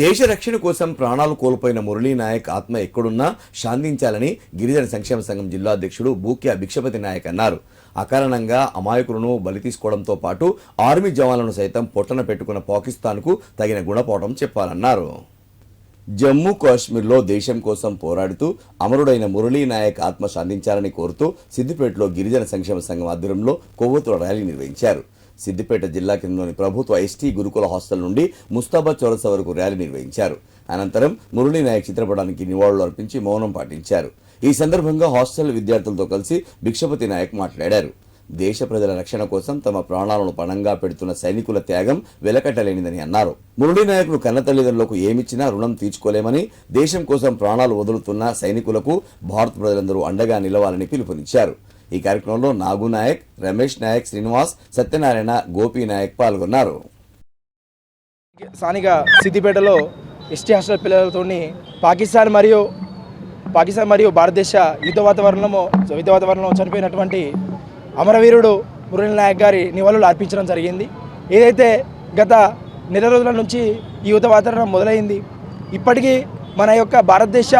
దేశ రక్షణ కోసం ప్రాణాలు కోల్పోయిన మురళీ నాయక్ ఆత్మ ఎక్కడున్నా శాంతించాలని గిరిజన సంక్షేమ సంఘం జిల్లా అధ్యక్షుడు బూక్యా భిక్షపతి నాయక్ అన్నారు. అకారణంగా అమాయకులను బలి తీసుకోవడంతో పాటు ఆర్మీ జవాన్లను సైతం పొట్టన పెట్టుకున్న పాకిస్తాన్కు తగిన గుణపాఠం చెప్పాలన్నారు. జమ్మూ కాశ్మీర్లో దేశం కోసం పోరాడుతూ అమరుడైన మురళీ నాయక్ ఆత్మ శాంతించాలని కోరుతూ సిద్దిపేటలో గిరిజన సంక్షేమ సంఘం ఆధ్వర్యంలో కొవ్వొత్తుల ర్యాలీ నిర్వహించారు. సిద్దిపేట జిల్లా కేంద్రంలోని ప్రభుత్వ ఎస్టీ గురుకుల హాస్టల్ నుండి ముస్తాబాద్ చౌరస వరకు ర్యాలీ నిర్వహించారు. అనంతరం మురళీనాయక్ చిత్రపటానికి నివాళులు అర్పించి మౌనం పాటించారు. ఈ సందర్భంగా హాస్టల్ విద్యార్థులతో కలిసి భిక్షపతి నాయక్ మాట్లాడారు. దేశ ప్రజల రక్షణ కోసం తమ ప్రాణాలను పణంగా పెడుతున్న సైనికుల త్యాగం వెలకట్టలేనిదని అన్నారు. మురళీ నాయకులు కన్న తల్లిదండ్రులకు ఏమిచ్చినా రుణం తీర్చుకోలేమని దేశం కోసం ప్రాణాలు వదులుతున్న సైనికులకు భారత ప్రజలందరూ అండగా నిలవాలని పిలుపునిచ్చారు. ఈ కార్యక్రమంలో నాగు నాయక్ రమేష్ నాయక్ శ్రీనివాస్ సత్యనారాయణ గోపి నాయక్ పాల్గొన్నారు. స్థానిక సిద్దిపేటలో ఎస్టీ హాస్టల్ పిల్లలతో పాకిస్తాన్ మరియు పాకిస్తాన్ మరియు భారతదేశ యుద్ధ వాతావరణము యుద్ధ వాతావరణంలో చనిపోయినటువంటి అమరవీరుడు మురళీ నాయక్ గారి నివాళులు అర్పించడం జరిగింది. ఏదైతే గత నెల రోజుల నుంచి ఈ యుద్ధ వాతావరణం మొదలైంది ఇప్పటికీ మన యొక్క భారతదేశ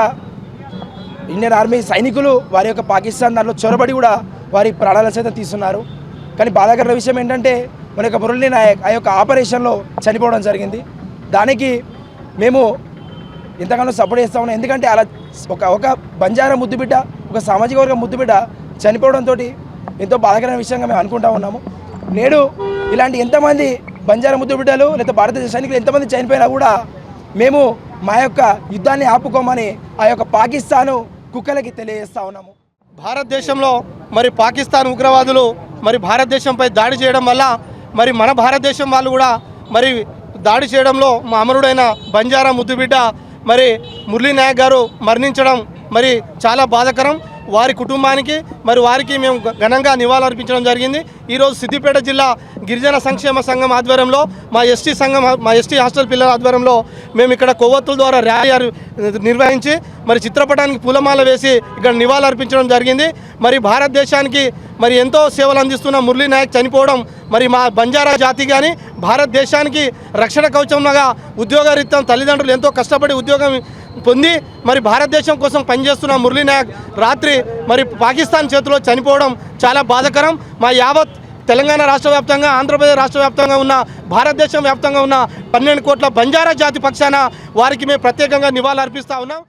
ఇండియన్ ఆర్మీ సైనికులు వారి యొక్క పాకిస్తాన్ దాంట్లో చొరబడి కూడా వారి ప్రాణాల సైతం తీస్తున్నారు. కానీ బాధాకరమైన విషయం ఏంటంటే మన యొక్క మురళీ నాయక్ ఆ యొక్క ఆపరేషన్లో చనిపోవడం జరిగింది. దానికి మేము ఎంతగానో సపోర్ట్ చేస్తా ఉన్నాం. ఎందుకంటే అలా ఒక ఒక బంజారా ముద్దుబిడ్డ ఒక సామాజిక వర్గ ముద్దుబిడ్డ చనిపోవడంతో ఎంతో బాధాకరమైన విషయంగా మేము అనుకుంటా ఉన్నాము. నేడు ఇలాంటి ఎంతమంది బంజారా ముద్దుబిడ్డలు లేదా భారతదేశ సైనికులు ఎంతమంది చనిపోయినా కూడా మేము మా యొక్క యుద్ధాన్ని ఆపుకోమని ఆ యొక్క పాకిస్తాను కుక్కలకి తెలియజేస్తా ఉన్నాము. భారతదేశంలో మరి పాకిస్తాన్ ఉగ్రవాదులు మరి భారతదేశంపై దాడి చేయడం వల్ల మరి మన భారతదేశం వాళ్ళు కూడా మరి దాడి చేయడంలో మా అమరుడైన బంజారా ముద్దుబిడ్డ మరి మురళీ నాయక్ గారు మరణించడం మరి చాలా బాధాకరం. వారి కుటుంబానికి మరి వారికి మేము ఘనంగా నివాళులర్పించడం జరిగింది. ఈరోజు సిద్దిపేట జిల్లా గిరిజన సంక్షేమ సంఘం ఆధ్వర్యంలో మా ఎస్టీ సంఘం మా ఎస్టీ హాస్టల్ పిల్లల ఆధ్వర్యంలో మేము ఇక్కడ కొవ్వొత్తుల ద్వారా ర్యాలీ నిర్వహించి మరి చిత్రపటానికి పూలమాల వేసి ఇక్కడ నివాళులర్పించడం జరిగింది. మరి భారతదేశానికి మరి ఎంతో సేవలు అందిస్తున్న మురళీ నాయక్ చనిపోవడం మరి మా బంజారా జాతి కానీ భారతదేశానికి రక్షణ కవచంగా ఉద్యోగరీత్యం తల్లిదండ్రులు ఎంతో కష్టపడి ఉద్యోగం పొంది మరి భారతదేశం కోసం పనిచేస్తున్న మురళీ నాయక్ రాత్రి మరి పాకిస్తాన్ చేతిలో చనిపోవడం చాలా బాధకరం. మా యావత్ తెలంగాణ రాష్ట్ర వ్యాప్తంగా ఆంధ్రప్రదేశ్ రాష్ట్ర వ్యాప్తంగా ఉన్న భారతదేశం వ్యాప్తంగా ఉన్న పన్నెండు కోట్ల బంజారా జాతి పక్షాన వారికి మేము ప్రత్యేకంగా నివాళులు అర్పిస్తా ఉన్నాం.